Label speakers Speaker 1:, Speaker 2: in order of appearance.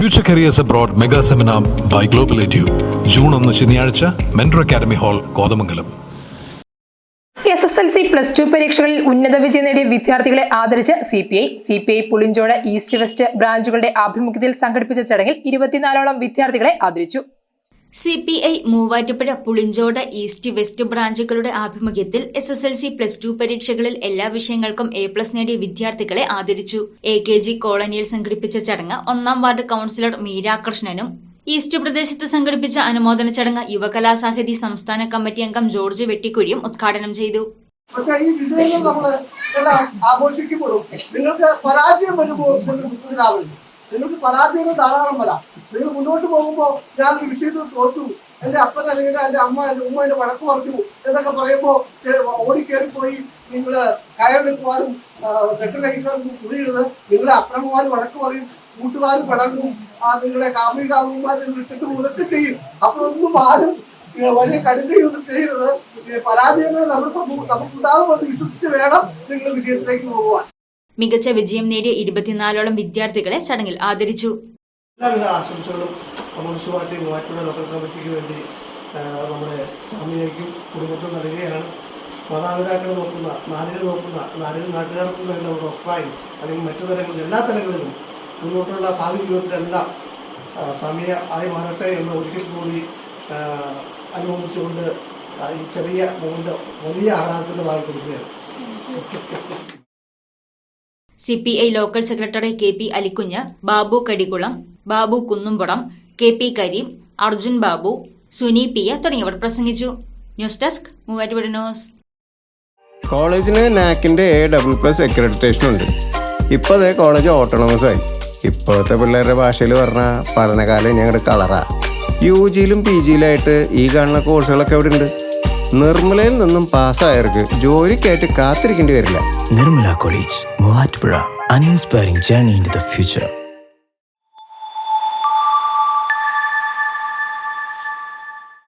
Speaker 1: Future careers abroad mega seminar by global edu June ഒന്ന് ശനിയാഴ്ച mentor academy hall Kothamangalam.
Speaker 2: S S L C plus two പരീക്ഷകളിൽ ഉന്നത വിജയം നേടിയ വിദ്യാർത്ഥികളെ ആദരിച്ച് C P I C P I Pulinchode east west ബ്രാഞ്ചുകളുടെ ആഭിമുഖ്യത്തിൽ സംഘടിപ്പിച്ച ചടങ്ങിൽ ഇരുപത്തിനാലോളം വിദ്യാർത്ഥികളെ ആദരിച്ചു.
Speaker 3: C P I Muvattupuzha Pulinchode east west ബ്രാഞ്ചുകളുടെ ആഭിമുഖ്യത്തിൽ S S L C plus two പരീക്ഷകളിൽ എല്ലാ വിഷയങ്ങൾക്കും എ പ്ലസ് നേടിയ വിദ്യാർത്ഥികളെ ആദരിച്ചു. എ കെ ജി കോളനിയിൽ സംഘടിപ്പിച്ച ചടങ്ങ് ഒന്നാം വാർഡ് കൌൺസിലർ മീരാകൃഷ്ണനും ഈസ്റ്റ് പ്രദേശത്ത് സംഘടിപ്പിച്ച അനുമോദന ചടങ്ങ് യുവകലാസാഹിതി സംസ്ഥാന കമ്മിറ്റി അംഗം ജോർജ് വെട്ടിക്കുഴിയും ഉദ്ഘാടനം ചെയ്തു.
Speaker 4: നിങ്ങൾക്ക് പരാജയം വരുമ്പോൾ നിങ്ങൾക്ക് ധാരാളം വരാം. നിങ്ങൾ മുന്നോട്ട് പോകുമ്പോൾ ഞാൻ ഈ വിഷയത്തിൽ തോറ്റു. എന്റെ അപ്പൻ അല്ലെങ്കിൽ എന്റെ അമ്മ എന്റെ ഉമ്മ എന്റെ വഴക്ക് പറഞ്ഞു എന്നൊക്കെ പറയുമ്പോൾ ഓടിക്കേറിപ്പോയി നിങ്ങൾ കയറെടുക്കുവാനും വിഷം കഴിക്കാനും കുറിയുന്നത് നിങ്ങളെ അപ്പനമ്മമാർ വഴക്ക് പറയും കൂട്ടുകാർ പടങ്ങും ആ നിങ്ങളെ കാമികാവുമാർ നിങ്ങൾ ഇട്ടിട്ട് മുതലൊക്കെ ചെയ്യും. അപ്പോൾ ഒന്നും ആരും വലിയ കടുകയൊന്നും ചെയ്യരുത്. പരാജയങ്ങളെ നമ്മുടെ സമൂഹം നമുക്കുണ്ടാകുമെന്ന് വിശ്വസിച്ച് വേണം നിങ്ങൾ വിജയത്തിലേക്ക് പോകുവാൻ.
Speaker 3: മികച്ച വിജയം നേടിയ ഇരുപത്തിനാലോളം വിദ്യാർത്ഥികളെ ചടങ്ങിൽ ആദരിച്ചു.
Speaker 4: എല്ലാവിധ ആശംസകളും കമ്മ്യൂണിസ്റ്റ് പാർട്ടി മൂവാറ്റുപുഴ ലോക്കൽ കമ്മിറ്റിക്ക് വേണ്ടി നമ്മുടെ സ്വാമിയേക്കും കുടുംബത്തും നൽകുകയാണ്. മാതാപിതാക്കളെ നോക്കുന്ന നാടിനെ നോക്കുന്ന നാടിന് നാട്ടുകാർക്കും വേണ്ട നമ്മുടെ ഒപ്പായി അല്ലെങ്കിൽ മറ്റു തലങ്ങളിൽ എല്ലാ തലങ്ങളിലും മുന്നോട്ടുള്ള ഭാവി ജീവിതത്തിലെല്ലാം സമയ ആയി മാറട്ടെ എന്ന് ഒരിക്കൽ കൂടി അനുഭവിച്ചുകൊണ്ട് ഈ ചെറിയ മോന്റെ വലിയ ആരാധന വായി കൊടുക്കുകയാണ്
Speaker 3: C P I local secretary K P Alikunju Babu Kadikulam Babu Kunnumpudam K P Karim Arjun Babu Suni Piya തുടങ്ങിയവർ പ്രസംഗിച്ചു. News desk Muvattupuzha news.
Speaker 5: കോളേജിന് നാക്കിന്റെ എ ഡബിൾ പ്ലസ് അക്രഡിറ്റേഷൻ ഉണ്ട്. ഇപ്പോൾ അതേ കോളേജ് ഓട്ടോണമസ് ആയി. ഇപ്പോഴത്തെ പിള്ളേരുടെ ഭാഷയിൽ പറഞ്ഞാൽ പഠനകാലം ഞങ്ങളുടെ കളറാ. യു ജിയിലും പി ജിയിലായിട്ട് ഈ കാണുന്ന കോഴ്സുകളൊക്കെ അവിടെ ഉണ്ട് നിർമ്മലയിൽ നിന്നും പാസ്സായവർക്ക് ജോലിക്കായിട്ട് കാത്തിരിക്കേണ്ടി വരില്ല.
Speaker 6: Nirmala college Muvattupuzha. An inspiring journey in the future.